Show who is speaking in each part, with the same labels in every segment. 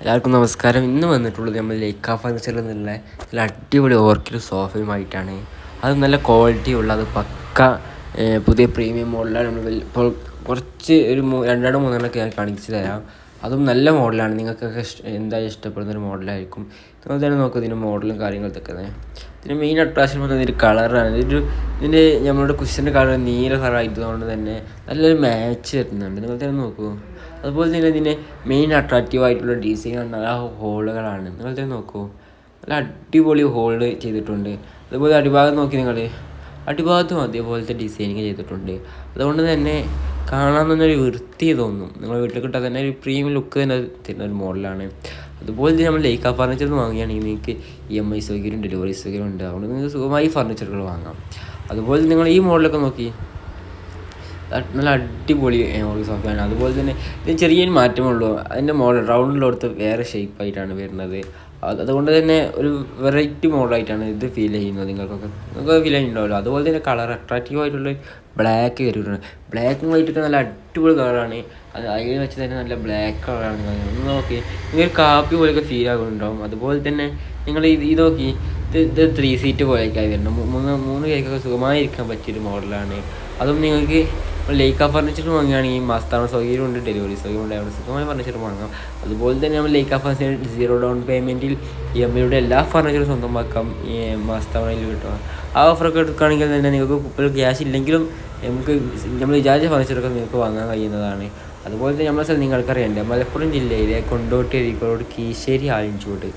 Speaker 1: എല്ലാവർക്കും നമസ്കാരം. ഇന്ന് വന്നിട്ടുള്ളത് നമ്മൾ ലേക്ക ഫർണിച്ചറിൽ നിന്നുള്ള നല്ല അടിപൊളി ഓർക്കിഡ് സോഫയുമായിട്ടാണ്. അത് നല്ല ക്വാളിറ്റി ഉള്ള അത് പക്ക പുതിയ പ്രീമിയം മോഡലാണ് നമ്മൾ ഇപ്പോൾ കുറച്ച് ഒരു രണ്ടെണ്ണം മൂന്നെണ്ണമൊക്കെ ഞാൻ കാണിച്ചു തരാം. അതും നല്ല മോഡലാണ് നിങ്ങൾക്കൊക്കെ ഇഷ്ട എന്തായാലും ഇഷ്ടപ്പെടുന്ന ഒരു മോഡലായിരിക്കും അതുപോലെ തന്നെ നോക്കുക ഇതിന്റെ മോഡലും കാര്യങ്ങളൊക്കെ തന്നെ ഇതിന്റെ മെയിൻ അട്രാക്ഷൻ പറയുന്നത് ഇതിന്റെ കളറാണ് ഇതൊരു ഇതിന്റെ നമ്മളുടെ കുഷന്റെ കളർ നീല കളറായതുകൊണ്ട് തന്നെ നല്ലൊരു മാച്ച് വരുന്നുണ്ട് നിങ്ങൾ തന്നെ നോക്കൂ. അതുപോലെ തന്നെ ഇതിന്റെ മെയിൻ അട്രാക്റ്റീവ് ആയിട്ടുള്ള ഡിസൈൻ ആണ് ആ ഹോളുകളാണ് നിങ്ങൾ തന്നെ നോക്കൂ. നല്ല അടിപൊളി ഹോൾഡ് ചെയ്തിട്ടുണ്ട്. അതുപോലെ അടിഭാഗം നോക്കി നിങ്ങൾ അടിഭാഗത്തും അതേപോലത്തെ ഡിസൈനിങ് ചെയ്തിട്ടുണ്ട്. അതുകൊണ്ട് തന്നെ കാണാൻ തന്നെ ഒരു വൃത്തി തോന്നും. നിങ്ങൾ വീട്ടിൽ കിട്ടാൻ തന്നെ ഒരു പ്രീമിയം ലുക്ക് തന്നെ തരുന്ന ഒരു മോഡലാണ് അതുപോലെ തന്നെ നമ്മൾ ലേക്ക ഫർണിച്ചർ നിന്ന് വാങ്ങുകയാണെങ്കിൽ നിങ്ങൾക്ക് ഇ എം ഐ സൗകര്യം ഡെലിവറി സൗകര്യം ഉണ്ട്. അതുകൊണ്ട് നിങ്ങൾക്ക് സുഖമായി ഫർണിച്ചറുകൾ വാങ്ങാം. അതുപോലെ നിങ്ങൾ ഈ മോഡലൊക്കെ നോക്കി. നല്ല അടിപൊളി ഒരു സോഫയാണ് അതുപോലെ തന്നെ ഇതിന് ചെറിയൊരു മാറ്റമേ ഉള്ളൂ. അതിന്റെ മോഡൽ റൗണ്ടിലോടുത്ത് വേറെ ഷേപ്പായിട്ടാണ് വരുന്നത്. അതുകൊണ്ട് തന്നെ ഒരു വെറൈറ്റി മോഡലായിട്ടാണ് ഇത് ഫീൽ ചെയ്യുന്നത് നിങ്ങൾക്കൊക്കെ. നിങ്ങൾക്ക് ഫീൽ ചെയ്യുന്നുണ്ടാവല്ലോ അതുപോലെ തന്നെ കളർ അട്രാക്റ്റീവ് ആയിട്ടുള്ള ബ്ലാക്ക് വരുന്നുണ്ട് ബ്ലാക്കും വൈറ്റൊക്കെ നല്ല അടിപൊളി കളറാണ് അത് അതിൽ വെച്ച് തന്നെ നല്ല ബ്ലാക്ക് കളറാണ് ഒന്ന് നോക്കി. നിങ്ങൾ കാപ്പി പോലെയൊക്കെ ഫീൽ ആകുന്നുണ്ടാവും. അതുപോലെ തന്നെ നിങ്ങൾ ഇത് ഇത് നോക്കി. ഇത് ഇത് ത്രീ സീറ്റ് പോലെയൊക്കെയായി ആയി മൂ- മൂന്ന് മൂന്ന് പേർക്കൊക്കെ സുഖമായി ഇരിക്കാൻ പറ്റിയൊരു മോഡലാണ് അതും നിങ്ങൾക്ക് ലേക്ക ഫർണിച്ചർ വാങ്ങുകയാണെങ്കിൽ മാസത്താണ സൗകര്യം ഉണ്ട് ഡെലിവറി സൗകര്യം ഉണ്ട് അവിടെ സുഖമായി ഫർണിച്ചർ വാങ്ങാം. അതുപോലെ തന്നെ നമ്മൾ ലേക്ക ഫർണിച്ചർ സീറോ ഡൗൺ പേയ്മെന്റിൽ ഇ എം എല്ലാ ഫർണിച്ചറും സ്വന്തമാക്കാം ഈ മാസത്തവണയിൽ കിട്ടുക. ആ ഓഫറൊക്കെ എടുക്കുകയാണെങ്കിൽ തന്നെ നിങ്ങൾക്ക് ഇപ്പോൾ ക്യാഷ് ഇല്ലെങ്കിലും നമുക്ക് നമ്മൾ വിചാരിച്ച ഫർണിച്ചറൊക്കെ നിങ്ങൾക്ക് വാങ്ങാൻ കഴിയുന്നതാണ്. അതുപോലെ തന്നെ നമ്മളെ സ്ഥലം നിങ്ങൾക്കറിയണ്ടേ മലപ്പുറം ജില്ലയിലെ കൊണ്ടോട്ടി അരീക്കോട് കീശ്ശേരി ആലിഞ്ചൂട്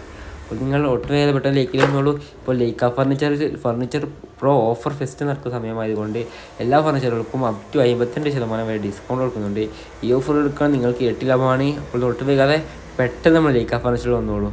Speaker 1: അപ്പോൾ നിങ്ങൾ ഒട്ടും ലേക്കിൽ വന്നോളൂ ഇപ്പോൾ ലേക്ക furniture furniture pro offer fest നടക്കുന്ന സമയമായതുകൊണ്ട് എല്ലാ ഫർണിച്ചറുകൾക്കും അപ് ടു അമ്പത്തിരണ്ട് ശതമാനം വരെ ഡിസ്കൗണ്ട് കൊടുക്കുന്നുണ്ട്. ഈ ഓഫർ എടുക്കാൻ നിങ്ങൾക്ക് എട്ട് ലാഭമാണ് അപ്പോൾ ഒട്ടും വേഗാതെ പെട്ടെന്ന് നമ്മൾ ലേക്ക ഫർണിച്ചർ വന്നോളൂ.